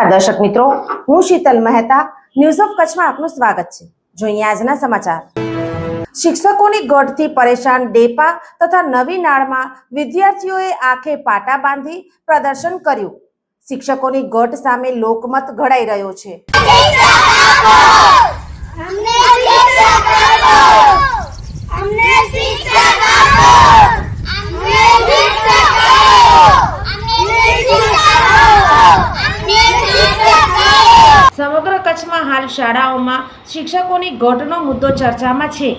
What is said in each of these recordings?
નમસ્કાર દર્શક મિત્રો, હું શીતલ મહેતા ન્યૂઝ ઓફ કચ્છમાં આપનું સ્વાગત છે. જોઈએ આજના સમાચાર. શિક્ષકોની ગઢથી પરેશાન ડેપા તથા નવી નાળમાં વિદ્યાર્થીઓએ આંખે પાટા બાંધી પ્રદર્શન કર્યું. શિક્ષકોની ગઢ સામે લોકમત ઘડાઈ રહ્યો છે અમને શિક્ષક આપો અમને શિક્ષક આપો અમને શિક્ષક આપો અમને શિક્ષક આપો અમને શિક્ષક આપો કચ્છમાં હાલ શાળાઓમાં શિક્ષકોની ઘટનો મુદ્દો ચર્ચામાં છે.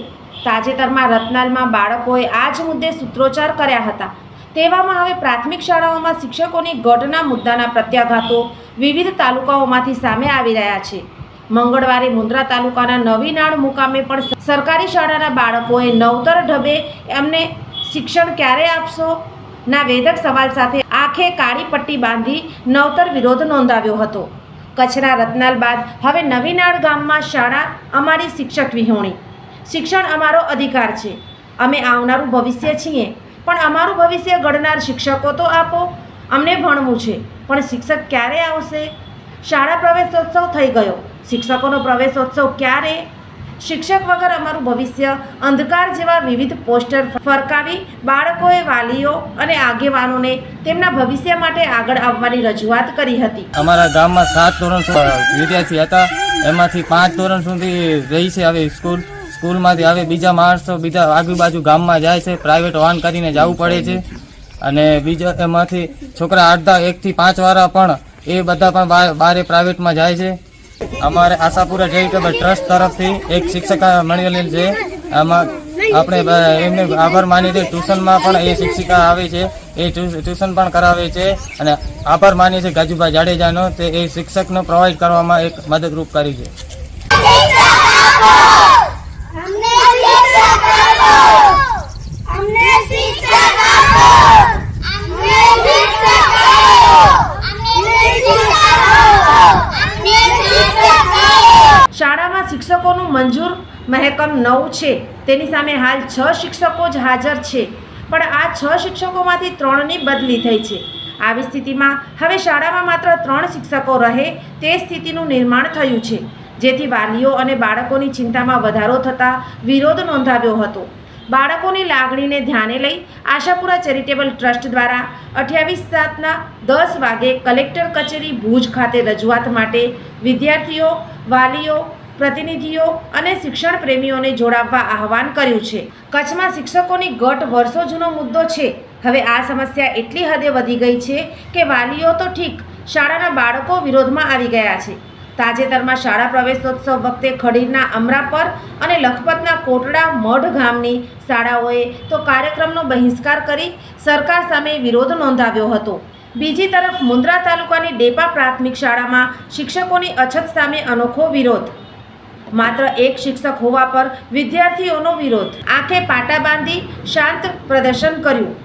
તાજેતરમાં રતનાલમાં બાળકોએ આ જ મુદ્દે સૂત્રોચ્ચાર કર્યા હતા. તેવામાં હવે પ્રાથમિક શાળાઓમાં શિક્ષકોની ગઢના મુદ્દાના પ્રત્યાઘાતો વિવિધ તાલુકાઓમાંથી સામે આવી રહ્યા છે. મંગળવારે મુન્દ્રા તાલુકાના નવીનાળ મુકામે પણ સરકારી શાળાના બાળકોએ નવતર ઢબે એમને શિક્ષણ ક્યારે આપશો? ના વેધક સવાલ સાથે આંખે કાળી પટ્ટી બાંધી નવતર વિરોધ નોંધાવ્યો હતો. કચ્છના રતનાલ બાદ હવે નવીનાળ ગામમાં શાળા, અમારી શિક્ષક વિહોણી. શિક્ષણ અમારો અધિકાર છે. અમે આવનારું ભવિષ્ય છીએ. પણ અમારું ભવિષ્ય ઘડનાર શિક્ષકો તો આપો. અમને ભણવું છે. પણ શિક્ષક ક્યારે આવશે? શાળા પ્રવેશોત્સવ થઈ ગયો. શિક્ષકોનો પ્રવેશોત્સવ ક્યારે? શિક્ષક વગર અમારું ભવિષ્ય અંધકાર જેવા વિવિધ પોસ્ટર ફરકાવી બાળકોએ વાલીઓ અને આગેવાનોને તેમના ભવિષ્ય માટે આગળ આવવાની રજૂઆત કરી હતી. અમારા ગામમાં સાત ધોરણ વિદ્યાર્થી હતા. એમાંથી પાંચ ધોરણ સુધી રહી છે હવે સ્કૂલ. સ્કૂલમાંથી હવે બીજા માણસો બીજા આજુબાજુ ગામમાં જાય છે. પ્રાઇવેટ વાહન કરીને જવું પડે છે. અને બીજા એમાંથી છોકરા અડધા એકથી પાંચ વાળા પણ એ બધા પણ બારે પ્રાઇવેટમાં જાય છે. અમારે આશાપુરા ચેરિટેબલ ટ્રસ્ટ તરફથી એક શિક્ષક મળેલી છે. આમાં આપણે એમને આભાર માની છે ટ્યુશનમાં પણ એ શિક્ષિકા આવે છે. એ ટ્યુશન પણ કરાવે છે. અને આભાર માની છે ગાજુભાઈ જાડેજાનો તે એ શિક્ષકનો પ્રોવાઈડ કરવામાં એક મદદરૂપ કરી છે અમને શિક્ષક આપો અમને શિક્ષક આપો અમને શિક્ષક આપો અમને શિક્ષક આપો શાળામાં શિક્ષકોનું મંજૂર મહેકમ નવ છે. તેની સામે હાલ છ શિક્ષકો જ હાજર છે. પણ આ છ શિક્ષકોમાંથી ત્રણની બદલી થઈ છે. આવી સ્થિતિમાં હવે શાળામાં માત્ર ત્રણ શિક્ષકો રહે તે સ્થિતિનું નિર્માણ થયું છે. જેથી વાલીઓ અને બાળકોની ચિંતામાં વધારો થતાં વિરોધ નોંધાવ્યો હતો. બાળકોની લાગણીને ધ્યાને લઈ આશાપુરા ચેરિટેબલ ટ્રસ્ટ દ્વારા અઠ્યાવીસ સાતના દસ વાગે કલેક્ટર કચેરી ભુજ ખાતે રજૂઆત માટે વિદ્યાર્થીઓ, વાલીઓ પ્રતિનિધિઓ અને શિક્ષણ પ્રેમીઓને જોડાવવા આહવાન કર્યું છે. કચ્છમાં શિક્ષકોની ગટ વર્ષો જૂનો મુદ્દો છે. હવે આ સમસ્યા એટલી હદે વધી ગઈ છે કે વાલીઓ તો ઠીક, શાળાના બાળકો વિરોધમાં આવી ગયા છે. તાજેતરમાં શાળા પ્રવેશોત્સવ વખતે ખડીરના અમરાપર અને લખપતના કોટડા મઢ ગામની શાળાઓએ તો કાર્યક્રમનો બહિષ્કાર કરી સરકાર સામે વિરોધ નોંધાવ્યો હતો. બીજી તરફ મુન્દ્રા તાલુકાની ડેપા પ્રાથમિક શાળામાં શિક્ષકોની અછત સામે અનોખો વિરોધ માત્ર એક શિક્ષક હોવા પર વિદ્યાર્થીઓનો વિરોધ. આંખે પાટા બાંધી શાંત પ્રદર્શન કર્યું.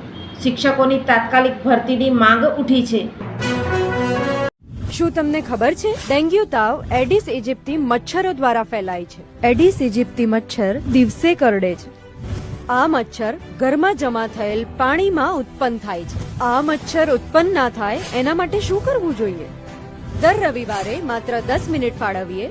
શિક્ષકોની તાત્કાલિક ભરતીની માંગ ઉઠી છે. શું તમને ખબર છે? ડેન્ગ્યુ તાવ એડિસ ઇજિપ્તી મચ્છરો દ્વારા ફેલાય છે. એડિસ ઇજિપ્તી મચ્છર દિવસે કરડે છે. આ મચ્છર ઘરમાં જમા થયેલ પાણીમાં ઉત્પન્ન થાય છે. આ મચ્છર ઉત્પન્ન ના થાય એના માટે શું કરવું જોઈએ? દર રવિવારે માત્ર દસ મિનિટ ફાળવીએ